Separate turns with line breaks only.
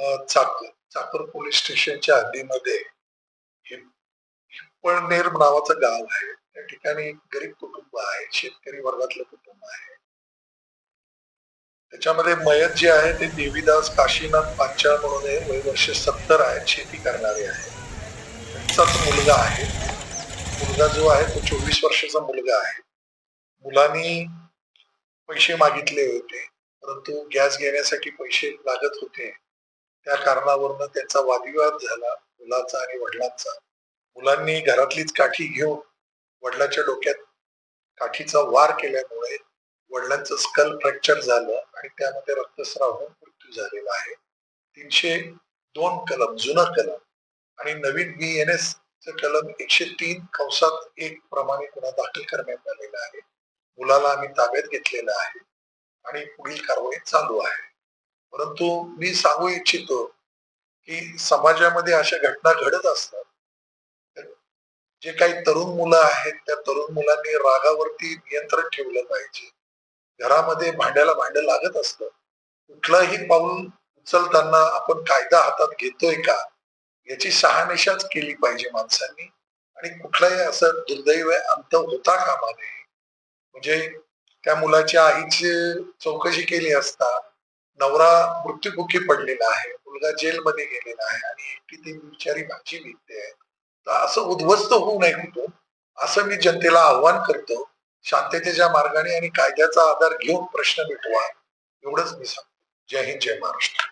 चाक चाकूर पोलीस स्टेशनच्या हद्दीमध्ये हिप्पळनेर नावाचं गाव आहे. त्या ठिकाणी एक गरीब कुटुंब आहे. शेतकरी वर्गातलं कुटुंब आहे. त्याच्यामध्ये मयत जे आहे ते देवीदास काशीनाथ पांचाळ म्हणून वय वर्ष सत्तर आहेत. शेती करणारे आहे त्यांचाच मुलगा आहे. मुलगा जो आहे तो चोवीस वर्षाचा मुलगा आहे. मुलांनी पैसे मागितले होते. परंतु गॅस घेण्यासाठी पैसे लागत होते. त्या कारणावरनं त्यांचा वादविवाद झाला मुलाचा आणि वडिलांचा. मुलांनी घरातलीच काठी घेऊन वडिलाच्या डोक्यात काठीचा वार केल्यामुळे वडिलांचं स्कल फ्रॅक्चर झालं आणि त्यामध्ये रक्तस्राव होऊन मृत्यू झालेला आहे. तीनशे दोन कलम जुनं कलम आणि नवीन बी एन एस कलम एकशे तीन कंसात एक प्रमाणे गुन्हा दाखल करण्यात आलेला आहे. मुलाला आम्ही ताब्यात घेतलेलं आहे आणि पुढील कारवाई चालू आहे. परंतु मी सांगू इच्छितो की समाजामध्ये अशा घटना घडत असतात. जे काही तरुण मुलं आहेत त्या तरुण मुलांनी रागावरती नियंत्रण ठेवलं पाहिजे. घरामध्ये भांड्याला भांडं लागत असतं. कुठलंही पाऊल उचलताना आपण कायदा हातात घेतोय का? याची शहानिशाच केली पाहिजे माणसांनी. आणि कुठलाही असं दुर्दैव अंत होता कामा नये. म्हणजे त्या मुलाच्या आईची चौकशी केली असता नवरा मृत्युमुखी पडलेला आहे मुलगा जेलमध्ये गेलेला आहे आणि एकटी ती बिचारी भाजी विकते आहे. तर असं उद्ध्वस्त होऊ नये कुठून असं मी जनतेला आव्हान करतो. शांततेच्या मार्गाने आणि कायद्याचा आधार घेऊन प्रश्न मिटवा एवढंच मी सांगतो. जय हिंद जय महाराष्ट्र.